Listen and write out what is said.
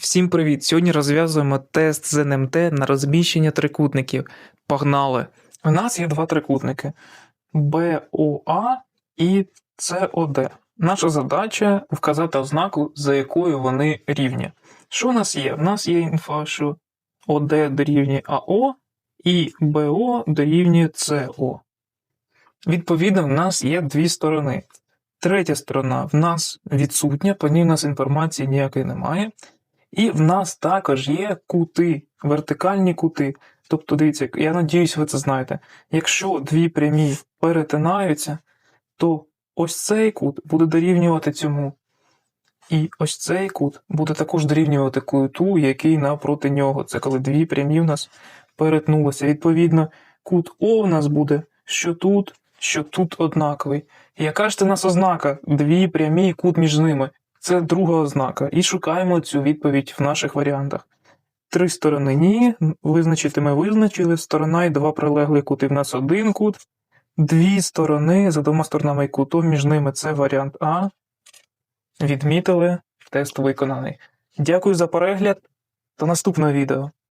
Всім привіт! Сьогодні розв'язуємо тест з НМТ на розміщення трикутників. Погнали! У нас є два трикутники BOA і COD. Наша задача вказати ознаку, за якою вони рівні. Що у нас є? У нас є інфа, що ОД дорівнює АО і БО дорівнює СО. Відповідно, в нас є дві сторони. Третя сторона в нас відсутня, по ній в нас інформації ніякої немає. І в нас також є кути, вертикальні кути. Тобто, дивіться, я надіюсь, ви це знаєте. Якщо дві прямі перетинаються, то ось цей кут буде дорівнювати цьому. І ось цей кут буде також дорівнювати куту, який навпроти нього. Це коли дві прямі в нас перетнулися. Відповідно, кут О в нас буде що тут, що тут однаковий. Яка ж це нас ознака? Дві прямі кут між ними. Це друга ознака. І шукаємо цю відповідь в наших варіантах. Три сторони ні. Визначити ми визначили. Сторона і два прилеглі кути. В нас один кут. Дві сторони за двома сторонами і кутом між ними це варіант А. Відмітили. Тест виконаний. Дякую за перегляд. До наступного відео.